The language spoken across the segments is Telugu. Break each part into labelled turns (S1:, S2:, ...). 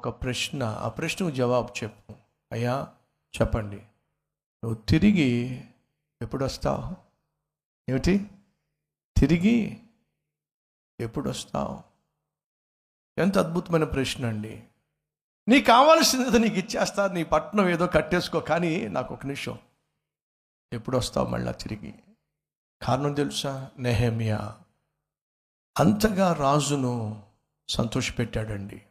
S1: ఒక ప్రశ్న ఆ ప్రశ్నకు జవాబు చెప్పు. అయ్యా చెప్పండి. నువ్వు తిరిగి ఎప్పుడు వస్తావు ఏమిటి? తిరిగి ఎప్పుడు వస్తావు ఎంత అద్భుతమైన ప్రశ్న అండి. నీకు కావాల్సింది నీకు ఇచ్చేస్తా నీ పట్నం ఏదో కట్టేసుకో కానీ నాకు ఒక నిమిషం. ఎప్పుడు వస్తావు మళ్ళా తిరిగి? కారణం తెలుసా? నెహమియా అంతగా రాజును సంతోషపెట్టాడండి.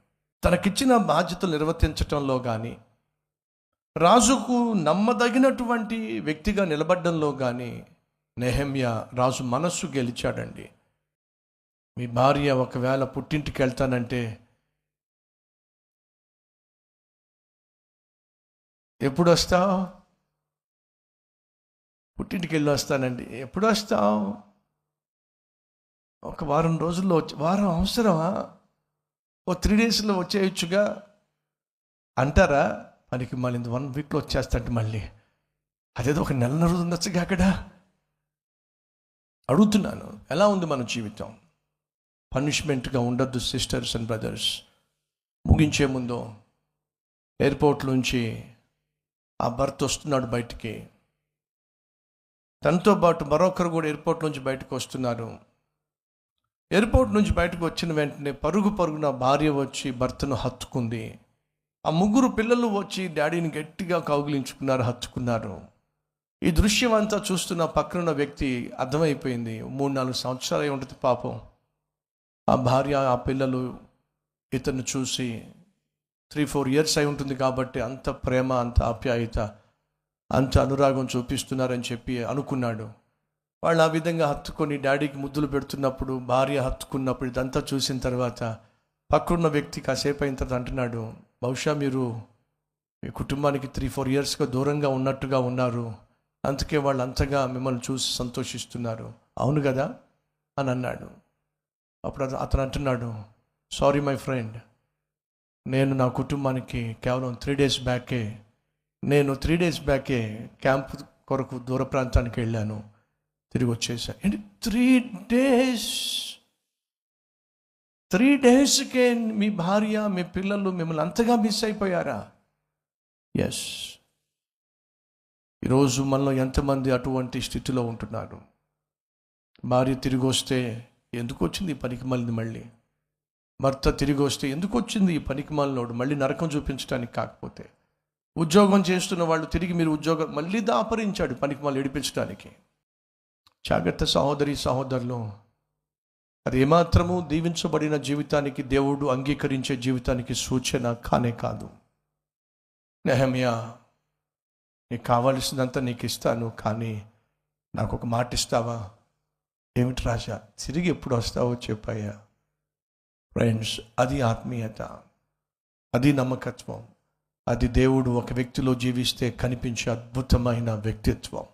S1: తనకిచ్చిన బాధ్యతలు నిర్వర్తించటంలో కానీ రాజుకు నమ్మదగినటువంటి వ్యక్తిగా నిలబడ్డంలో కానీ నెహమ్య రాజు మనస్సు గెలిచాడండి. మీ భార్య ఒకవేళ పుట్టింటికి వెళ్తానంటే ఎప్పుడు వస్తావు పుట్టింటికి వెళ్ళి వస్తానండి. ఎప్పుడు వస్తావు ఒక వారం రోజుల్లో వచ్చి వారం అవసరమా? ఓ త్రీ డేస్లో వచ్చేయచ్చుగా. అంటారా? మనకి మళ్ళీ వన్ వీక్లో వచ్చేస్తాంటే మళ్ళీ. అదేదో ఒక నెల రోజు ఉండొచ్చుగా అక్కడ. అడుగుతున్నాను ఎలా ఉంది మన జీవితం? పనిష్మెంట్గా ఉండొద్దు సిస్టర్స్ అండ్ బ్రదర్స్. ముగించే ముందు ఎయిర్పోర్ట్ నుంచి ఆ భర్త వస్తున్నాడు బయటికి. తనతో పాటు మరొకరు కూడా ఎయిర్పోర్ట్ నుంచి బయటకు వస్తున్నారు. ఎయిర్పోర్ట్ నుంచి బయటకు వచ్చిన వెంటనే పరుగు పరుగున భార్య వచ్చి భర్తను హత్తుకుంది. ఆ ముగ్గురు పిల్లలు వచ్చి డాడీని గట్టిగా కౌగిలించుకున్నారు హత్తుకున్నారు. ఈ దృశ్యం అంతా చూస్తున్న పక్కనున్న వ్యక్తి అర్థమైపోయింది. మూడు నాలుగు సంవత్సరాలు అయి ఉంటుంది పాపం. ఆ భార్య ఆ పిల్లలు ఇతను చూసి త్రీ ఫోర్ ఇయర్స్ అయి ఉంటుంది కాబట్టి అంత ప్రేమ అంత ఆప్యాయత అంత అనురాగం చూపిస్తున్నారని చెప్పి అనుకున్నాడు. వాళ్ళు ఆ విధంగా హత్తుకొని డాడీకి ముద్దులు పెడుతున్నప్పుడు భార్య హత్తుకున్నప్పుడు ఇదంతా చూసిన తర్వాత పక్కనున్న వ్యక్తి కాసేపు అయిన తర్వాత అంటున్నాడు బహుశా మీరు మీ కుటుంబానికి త్రీ ఫోర్ ఇయర్స్గా దూరంగా ఉన్నట్టుగా ఉన్నారు. అందుకే వాళ్ళు అంతగా మిమ్మల్ని చూసి సంతోషిస్తున్నారు. అవును కదా? అని అన్నాడు. అప్పుడు అతను అంటున్నాడు సారీ మై ఫ్రెండ్ నేను నా కుటుంబానికి కేవలం త్రీ డేస్ బ్యాకే నేను త్రీ డేస్ బ్యాకే క్యాంప్ కొరకు దూర ప్రాంతానికి వెళ్ళాను. తిరిగి వచ్చేసా. ఏంటి? త్రీ డేస్ త్రీ డేస్కే మీ భార్య మీ పిల్లలు మిమ్మల్ని అంతగా మిస్ అయిపోయారా? ఎస్ ఈరోజు మనలో ఎంతమంది అటువంటి స్థితిలో ఉంటున్నారు? భార్య తిరిగి వస్తే ఎందుకు వచ్చింది ఈ పనికి మళ్ళీ? మళ్ళీ భర్త తిరిగి వస్తే ఎందుకు వచ్చింది ఈ పనికి మాలినోడు మళ్ళీ నరకం చూపించడానికి కాకపోతే? ఉద్యోగం చేస్తున్న వాళ్ళు తిరిగి మీరు ఉద్యోగం మళ్ళీ దాపరించాడు పనికి మళ్ళీ ఏడిపించడానికి జాగ్రత్త సహోదరి సహోదరులు అది ఏమాత్రము దీవించబడిన జీవితానికి దేవుడు అంగీకరించే జీవితానికి సూచన కానే కాదు. నెహమియా నీకు కావలసినంత నీకు ఇస్తాను కానీ నాకు ఒక మాట ఇస్తావా? ఏమిటి రాజా తిరిగి ఎప్పుడు వస్తావో చెప్పాయా ఫ్రెండ్స్ అది ఆత్మీయత అది నమ్మకత్వం అది దేవుడు ఒక వ్యక్తిలో జీవిస్తే కనిపించే అద్భుతమైన వ్యక్తిత్వం.